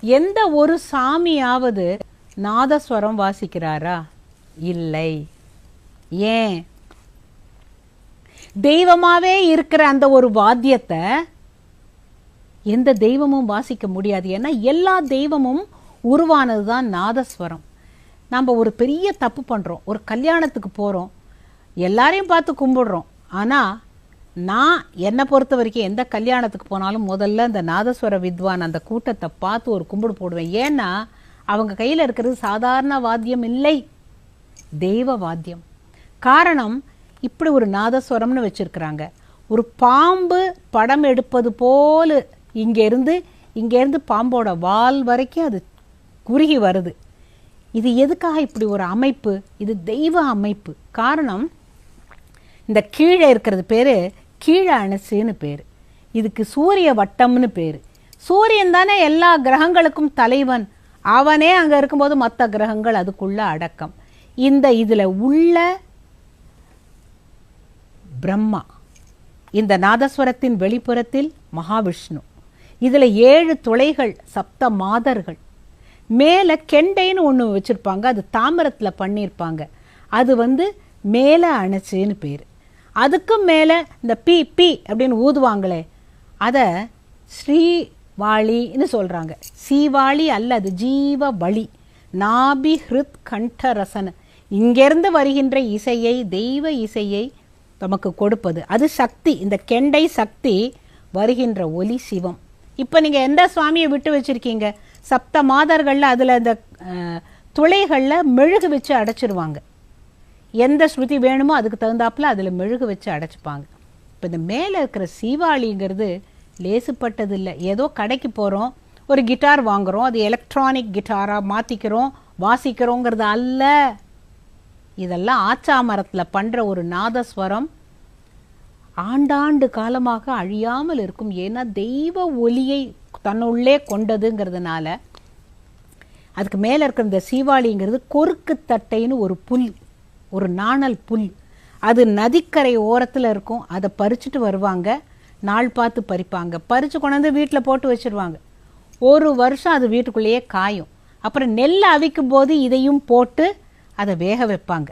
எந்த ஒரு சாமியாவது நாதஸ்வரம் வாசிக்கிறாரா? இல்லை. ஏன்? தெய்வமாவே இருக்கிற அந்த ஒரு வாத்தியத்தை எந்த தெய்வமும் வாசிக்க முடியாது. ஏன்னா எல்லா தெய்வமும் உருவானது தான் நாதஸ்வரம். நம்ம ஒரு பெரிய தப்பு பண்ணுறோம் ஒரு கல்யாணத்துக்கு போகிறோம் எல்லாரையும் பார்த்து கும்பிடுறோம். ஆனால் நான் என்னை பொறுத்த வரைக்கும் எந்த கல்யாணத்துக்கு போனாலும் முதல்ல இந்த நாதஸ்வர வித்வான் அந்த கூட்டத்தை பார்த்து ஒரு கும்பிடு போடுவேன். ஏன்னா அவங்க கையில் இருக்கிறது சாதாரண வாத்தியம் இல்லை. தெய்வ வாத்தியம். காரணம் இப்படி ஒரு நாதஸ்வரம்னு வச்சிருக்கிறாங்க. ஒரு பாம்பு படம் எடுப்பது போல் இங்கேருந்து இங்கேருந்து பாம்போட வால் வரைக்கும் அது குறுகி வருது. இது எதுக்காக இப்படி ஒரு அமைப்பு? இது தெய்வ அமைப்பு. காரணம் இந்த கீழே இருக்கிறது பேர் கீழே அணுசுன்னு பேர். இதுக்கு சூரிய வட்டம்னு பேர். சூரியன் தானே எல்லா கிரகங்களுக்கும் தலைவன். அவனே அங்கே இருக்கும்போது மற்ற கிரகங்கள் அதுக்குள்ள அடக்கம். இந்த இதில் உள்ள பிரம்மா இந்த நாதஸ்வரத்தின் வெளிப்புறத்தில் மகாவிஷ்ணு. இதில் ஏழு துளைகள் சப்த மாதர்கள். மேலே கெண்டைன்னு ஒன்று வச்சுருப்பாங்க அது தாமிரத்தில் பண்ணியிருப்பாங்க அது வந்து மேலே அணைச்சின்னு பேர். அதுக்கும் மேலே இந்த பி பி அப்படின்னு ஊதுவாங்களே அதை ஸ்ரீவாளின்னு சொல்கிறாங்க சீவாளி அல்ல அது ஜீவ வழி நாபி ஹிருத் கண்டரசன. இங்கேருந்து வருகின்ற இசையை தெய்வ இசையை நமக்கு கொடுப்பது. அது சக்தி இந்த கெண்டை சக்தி வருகின்ற ஒலி சிவம். இப்போ நீங்கள் எந்த சுவாமியை விட்டு வச்சுருக்கீங்க? சப்த மாதர்களில் அதில் இந்த துளைகளில் மெழுகு வச்சு அடைச்சிருவாங்க. எந்த ஸ்ருதி வேணுமோ அதுக்கு தகுந்தாப்புல அதில் மெழுகு வச்சு அடைச்சிப்பாங்க. இப்போ இந்த மேலே இருக்கிற சீவாளிங்கிறது லேசுப்பட்டது இல்லை ஏதோ கடைக்கு போகிறோம் ஒரு கிட்டார் வாங்குகிறோம் அது எலக்ட்ரானிக் கிட்டாராக மாற்றிக்கிறோம் வாசிக்கிறோங்கிறது அல்ல. இதெல்லாம் ஆச்சா மரத்தில் பண்ணுற ஒரு நாதஸ்வரம் ஆண்டாண்டு காலமாக அழியாமல் இருக்கும். ஏன்னா தெய்வ ஒலியை தன்னுள்ளே கொண்டதுங்கிறதுனால அதுக்கு மேலே இருக்கிற இந்த சீவாளிங்கிறது கொருக்கு தட்டைன்னு ஒரு புல். ஒரு நாணல் புல். அது நதிக்கரை ஓரத்தில் இருக்கும். அதை பறிச்சுட்டு வருவாங்க. நாள் பார்த்து பறிப்பாங்க. பறித்து கொண்டாந்து வீட்டில் போட்டு வச்சிருவாங்க. ஒரு வருஷம் அது வீட்டுக்குள்ளேயே காயும். அப்புறம் நெல் அவிக்கும் போது இதையும் போட்டு அதை வேக வைப்பாங்க.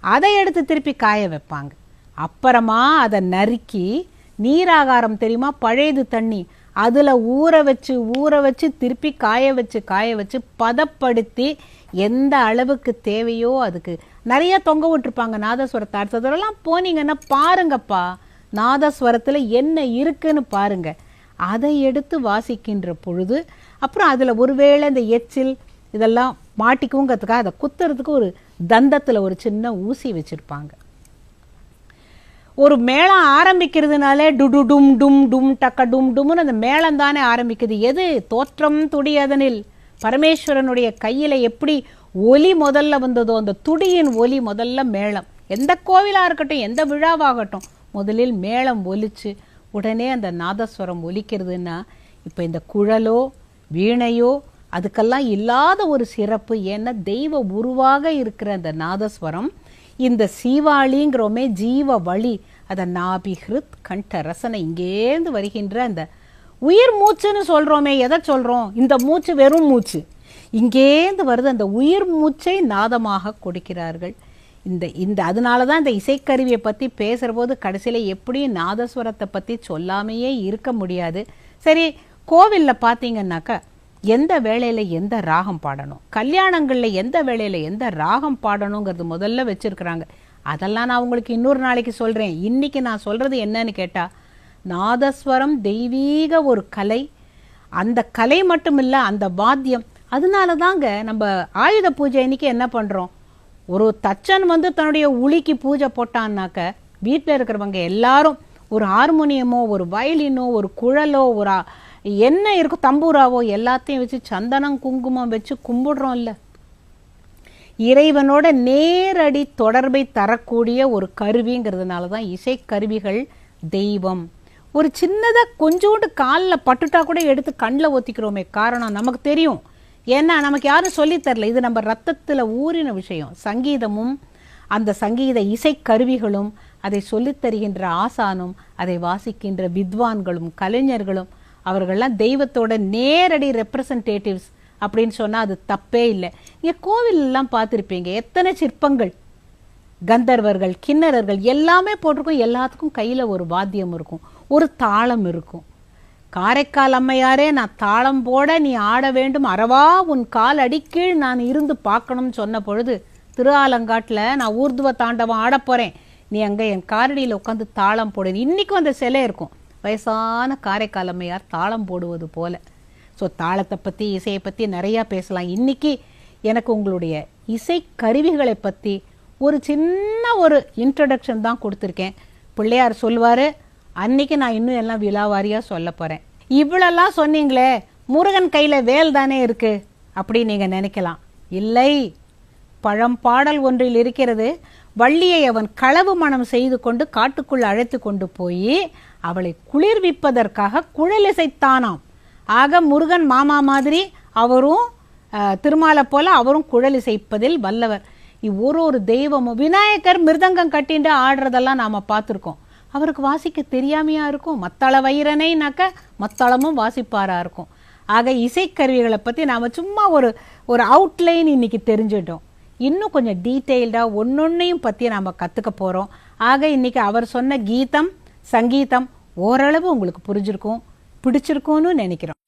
அதை எடுத்து திருப்பி காய வைப்பாங்க. அப்புறமா அதை நறுக்கி நீராகாரம் தெரியுமா? பழையது தண்ணி. அதில் ஊற வச்சு ஊற வச்சு திருப்பி காய வச்சு காய வச்சு பதப்படுத்தி எந்த அளவுக்கு தேவையோ அதுக்கு. நிறைய தொங்க விட்டுருப்பாங்க நாதஸ்வரத்தை. அடுத்ததெல்லாம் போனீங்கன்னா பாருங்கப்பா நாதஸ்வரத்தில் என்ன இருக்குன்னு பாருங்க. அதை எடுத்து வாசிக்கின்ற பொழுது அப்புறம் அதில் ஒருவேளை இந்த எச்சில் இதெல்லாம் மாட்டிக்குங்கிறதுக்காக அதை குத்துறதுக்கு ஒரு தந்தத்தில் ஒரு சின்ன ஊசி வச்சுருப்பாங்க. ஒரு மேளம் ஆரம்பிக்கிறதுனாலே டுடு டும் டும் டும் டக்க டும் டும்னு அந்த மேளம் தானே ஆரம்பிக்குது. எது? தோற்றம் துடியதனில். பரமேஸ்வரனுடைய கையில் எப்படி ஒலி முதல்ல வந்ததோ அந்த துடியின் ஒலி முதல்ல மேளம். எந்த கோவிலாக இருக்கட்டும் எந்த விழாவாகட்டும் முதலில் மேளம் ஒலிச்சு உடனே அந்த நாதஸ்வரம் ஒலிக்கிறதுன்னா இப்போ இந்த குழலோ வீணையோ அதுக்கெல்லாம் இல்லாத ஒரு சிறப்பு ஏன்னா தெய்வ உருவாக இருக்கிற அந்த நாதஸ்வரம் இந்த சீவாளிங்கிறோமே ஜீவ வழி. அதை நாபி ஹிருத் கண்ட ரசனை இங்கேருந்து வருகின்ற அந்த உயிர் மூச்சுன்னு சொல்கிறோமே எதை சொல்கிறோம் இந்த மூச்சு வெறும் மூச்சு. இங்கேருந்து வருது அந்த உயிர் மூச்சை நாதமாக கொடுக்கிறார்கள். இந்த இந்த அதனால தான் இந்த இசைக்கருவியை பற்றி பேசுகிற போது கடைசியில் எப்படியும் நாதஸ்வரத்தை பற்றி சொல்லாமையே இருக்க முடியாது. சரி கோவிலில் பார்த்தீங்கன்னாக்கா எந்த வேளையில் எந்த ராகம் பாடணும்? கல்யாணங்களில் எந்த வேளையில் எந்த ராகம் பாடணுங்கிறது முதல்ல வச்சுருக்குறாங்க. அதெல்லாம் நான் உங்களுக்கு இன்னொரு நாளைக்கு சொல்கிறேன் இன்றைக்கி நான் சொல்கிறது என்னன்னு கேட்டால் நாதஸ்வரம் தெய்வீக ஒரு கலை. அந்த கலை மட்டும் இல்லை அந்த வாத்தியம். அதனால தாங்க நம்ம ஆயுத பூஜை அன்னைக்கு என்ன பண்ணுறோம் ஒரு தச்சன் வந்து தன்னுடைய உளிக்கு பூஜை போட்டான்னாக்க வீட்டில் இருக்கிறவங்க எல்லாரும் ஒரு ஹார்மோனியமோ ஒரு வயலினோ ஒரு குழலோ ஒரு என்ன இருக்கும் தம்பூராவோ எல்லாத்தையும் வச்சு சந்தனம் குங்குமம் வச்சு கும்பிடுறோம் இல்லை. இறைவனோட நேரடி தொடர்பை தரக்கூடிய ஒரு கருவிங்கிறதுனால தான் இசைக்கருவிகள் தெய்வம். ஒரு சின்னதாக கொஞ்சோண்டு காலில் பட்டுட்டா கூட எடுத்து கண்ணில் ஒத்திக்கிறோமே காரணம் நமக்கு தெரியும். ஏன்னா நமக்கு யாரும் சொல்லித்தரல இது நம்ம ரத்தத்தில் ஊறின விஷயம். சங்கீதமும் அந்த சங்கீத இசைக்கருவிகளும் அதை சொல்லித்தருகின்ற ஆசானும் அதை வாசிக்கின்ற வித்வான்களும் கலைஞர்களும் அவர்கள்லாம் தெய்வத்தோட நேரடி ரெப்ரசன்டேட்டிவ்ஸ் அப்படின்னு சொன்னால் அது தப்பே இல்லை. நீங்கள் கோவிலெல்லாம் பார்த்துருப்பீங்க. எத்தனை சிற்பங்கள்? கந்தர்வர்கள் கிண்ணறர்கள் எல்லாமே போட்டிருக்கும். எல்லாத்துக்கும் கையில் ஒரு வாத்தியம் இருக்கும். ஒரு தாளம் இருக்கும். காரைக்கால் அம்மையாரே நான் தாளம் போட நீ ஆட வேண்டும். அறவா உன் கால் அடிக்கீழ் நான் இருந்து பார்க்கணும்னு சொன்ன பொழுது திருஆலங்காட்டில் நான் ஊர்துவ தாண்டவம் ஆடப் போகிறேன் நீ அங்கே என் காரடியில் உட்காந்து தாளம் போடு. இன்றைக்கும் அந்த சிலை இருக்கும். வயசான காரைக்காலம்மையார் தாளம் போடுவது போல. ஸோ தாளத்தை பற்றி இசையை பற்றி நிறையா பேசலாம். இன்னைக்கு எனக்கு உங்களுடைய இசை கருவிகளை பற்றி ஒரு சின்ன ஒரு இன்ட்ரடக்ஷன் தான் கொடுத்துருக்கேன். பிள்ளையார் சொல்லுவார் அன்னைக்கு நான் இன்னும் எல்லாம் விழாவாரியாக சொல்ல போகிறேன் இவ்வளோலாம் சொன்னீங்களே முருகன் கையில் வேல் தானே இருக்கு அப்படின்னு நீங்கள் நினைக்கலாம். இல்லை பழம்பாடல் ஒன்றில் இருக்கிறது வள்ளியை அவன் களவு மனம் செய்து கொண்டு காட்டுக்குள் அழைத்து கொண்டு போய் அவளை குளிர்விப்பதற்காக குழலிசைத்தானாம். ஆக முருகன் மாமா மாதிரி அவரும் திருமாலை போல அவரும் குழல் இசைப்பதில் வல்லவர். ஒரு ஒரு தெய்வமும் விநாயகர் மிருதங்கம் கட்டிண்டு ஆடுறதெல்லாம் நாம் பார்த்துருக்கோம். அவருக்கு வாசிக்க தெரியாமையா இருக்கும். மத்தள வைரனைனாக்க மத்தளமும் வாசிப்பாரா இருக்கும். ஆக இசைக்கருவிகளை பற்றி நாம் சும்மா ஒரு ஒரு அவுட்லைன் இன்னைக்கு தெரிஞ்சிட்டோம். இன்னும் கொஞ்சம் டீட்டெயில்டாக ஒன்னொன்னையும் பற்றி நாம் கற்றுக்க போகிறோம் ஆக இன்னைக்கு அவர் சொன்ன கீதம் சங்கீதம் ஓரளவு உங்களுக்கு புரிஞ்சிருக்கும் பிடிச்சிருக்கும்னு நினைக்கிறோம்.